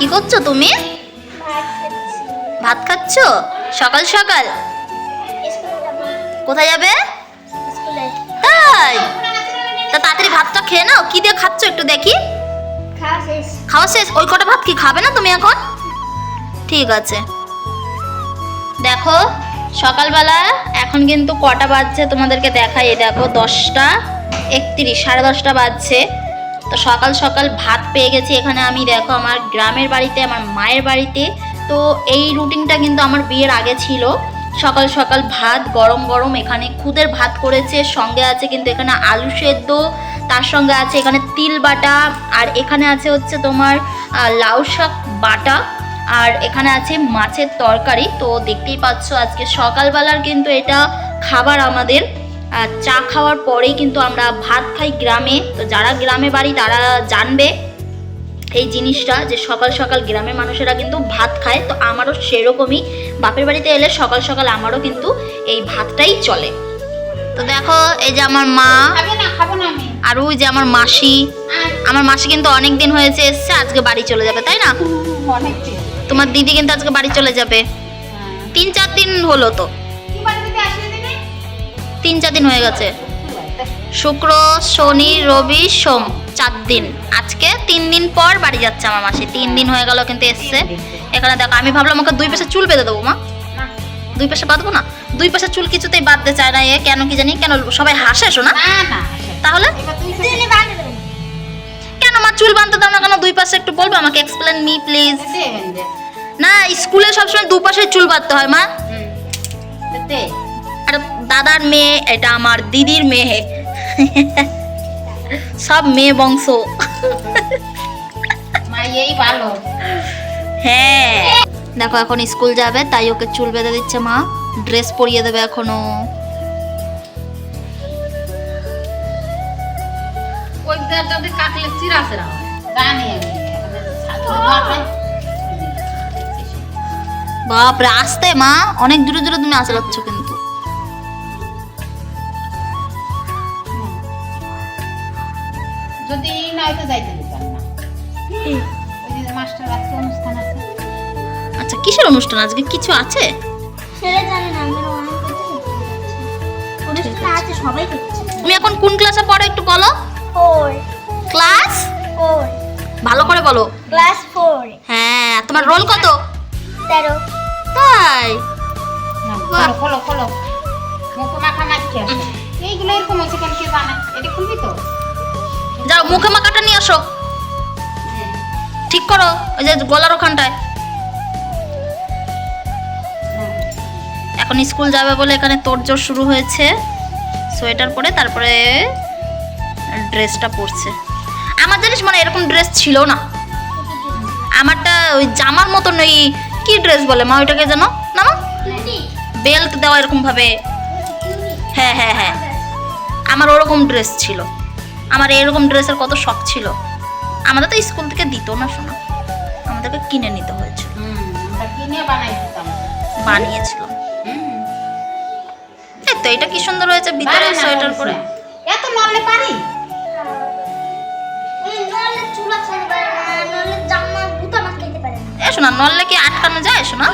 কি করছ তুমি? ভাত খাচ্ছ? সকাল সকাল। কোথায় যাবে? তাই। তা তাড়াতাড়ি ভাতটা খেয়ে নাও। কি দিয়ে খাচ্ছ একটু দেখি। খাওয়া শেষ। ওই কটা ভাত কি খাবে না তুমি এখন? ঠিক আছে। দেখো, সকালবেলা এখন কিন্তু কটা বাজছে তোমাদেরকে দেখাই। দেখো, দশটা একত্রিশ, সাড়ে দশটা বাজছে। তো সকাল সকাল ভাত পেয়ে গেছি। এখানে আমি দেখো আমার গ্রামের বাড়িতে, আমার মায়ের বাড়িতে। তো এই রুটিনটা কিন্তু আমার বিয়ের আগে ছিল। সকাল সকাল ভাত, গরম গরম, এখানে খুদের ভাত করেছে, সঙ্গে আছে কিন্তু এখানে আলু সেদ্ধ, তার সঙ্গে আছে এখানে তিল বাটা, আর এখানে আছে হচ্ছে তোমার লাউ শাক বাটা, আর এখানে আছে মাছের তরকারি। তো দেখতেই পাচ্ছ আজকে সকালবেলার কিন্তু এটা খাবার আমাদের। চা খাওয়ার পরেই কিন্তু আমরা ভাত খাই গ্রামে। তো যারা গ্রামে বাড়ি তারা জানবে এই জিনিসটা যে সকাল সকাল গ্রামের মানুষেরা কিন্তু ভাত খায়। তো আমারও সেরকমই। বাপের বাড়িতে এলে সকাল সকাল আমারও কিন্তু এই ভাতটাই চলে। তো দেখো এই যে আমার মা আর ওই যে আমার মাসি। আমার মাসি কিন্তু অনেক দিন হয়েছে এসছে আজকে বাড়ি চলে যাবে তাই না? তোমার দিদি কিন্তু আজকে বাড়ি চলে যাবে। হ্যাঁ। তিন চার দিন হলো তো। তিন চার দিন হয়ে গেছে। শুক্র শনি রবি সোম চার দিন। আজকে তিন দিন পর বাড়ি যাচ্ছে আমার মাসি। তিন দিন হয়ে গেল কিন্তু এসছে। এখানে দেখো আমি ভাবলাম আমাকে দুই পাশে চুল বেঁধে দেবো মা। দুই পাশে বাঁধবো না? দুই পাশে চুল কিছুতেই বাঁধতে চায় না এ। কেন কি জানি? কেন সবাই হাসে শোনা। তাহলে? কেন মা চুল বাঁধতে দাও না কেন? দুই পাশে একটু বলবে আমাকে? এক্সপ্লেন মি প্লিজ না স্কুলে সবসময় দুপাশে চুল বাঁধতে হয় মা। দাদার মেয়ে এটা আমার দিদির মেয়ে। সব মেয়ে বংশ। ভালো। হ্যাঁ। দেখো এখন স্কুল যাবে তাই ওকে চুল বেঁধে দিচ্ছে মা। ড্রেস পরিয়ে দেবে এখনও। বাপরে আসতে মা। অনেক দূরে দূরে তুমি আসে যাচ্ছ কিন্তু। যদি নয় তো যাইতে দিতাম না। মাস্টার আজকে অনুষ্ঠান আছে। আচ্ছা কিসের অনুষ্ঠান? আজকে কিছু আছে? সেটা জানি না আমি অনেক অনুষ্ঠান আছে সবাই করছে। তুমি এখন কোন ক্লাসে পড়ো একটু বলো? ফোর। ক্লাস? ফোর। ভালো করে বলো। Class four. হ্যাঁ তোমার রোল কত? তেরো। তাই? খোলো খোলো মুখে মাখা মাখছে এইগুলো এরকম হয়েছে কেন কে জানে? এটা খুলবি তো? যাও, মুখে মাখাটা নিয়ে আসো। ঠিক করো, ওই যে গলার ওখানটায়। এখন স্কুল যাবে বলে এখানে তোড়জোড় শুরু হয়েছে। সোয়েটার পরে তারপরে ড্রেসটা পরছে। আমার জানিস মানে এরকম ড্রেস ছিল না। আমারটা ওই জামার মতন ওই কি ড্রেস বলে মা ওইটাকে জানো না বেল্ট দেওয়া এরকম ভাবে হ্যাঁ হ্যাঁ হ্যাঁ। আমার ওরকম ড্রেস ছিল। আমার এরকম ড্রেসের কত শখ ছিল। আমাদের তো স্কুল থেকে দিত না শোনা আমাদেরকে কিনে নিতে হয়েছিল। হুম আমরা কিনে বানাই দিতাম বানিয়েছিলাম। হুম। এই তো এটা কি সুন্দর হয়েছে ভিতরে সোয়েটার। পরে? এত নড়লে পারি? এ শোনা নললে কি আটকানো যায় শোনা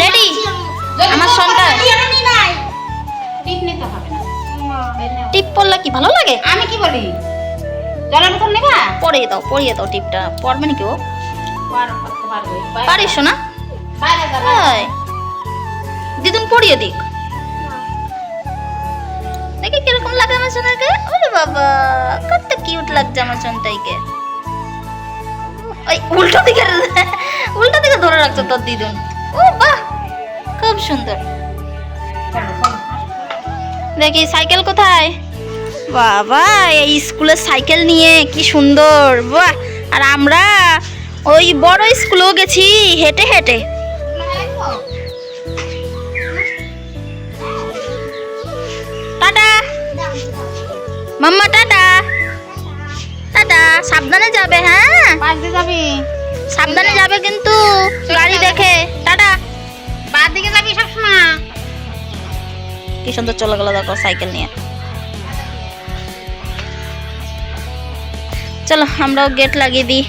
রেডি আমার সন্তান। টিপ পরলে কি ভালো লাগে? আমি কি বলি? জলের বোতল নেবা পরিয়ে দাও পরিয়ে দাও টিপটা। পরবে নাকি ও? পারিস তাই দিদুন পরিয়ে দিক। দেখি কীরকম লাগে আমার সোনাকে। ওরে বাবা কত কিউট লাগছে আমার সোনটাইকে। ওই উল্টো দিকে উল্টো দিকে ধরে রাখছো তোর দিদুন। ও বাহ খুব সুন্দর। দেখি সাইকেল কোথায়? বাবা এই স্কুলের সাইকেল নিয়ে কি সুন্দর বাহ। আর আমরা ওই বড় স্কুলেও গেছি হেঁটে হেঁটে। টাটা। মাম্মা টাটা। টাটা সাবধানে যাবে হ্যাঁ? যাবি? সাবধানে যাবে কিন্তু গাড়ি দেখে। টাটা। বাদ দিকে যাবি সবসময়? কি সুন্দর চলে গেল দেখো সাইকেল নিয়ে। চলো আমরাও গেট লাগিয়ে দিই।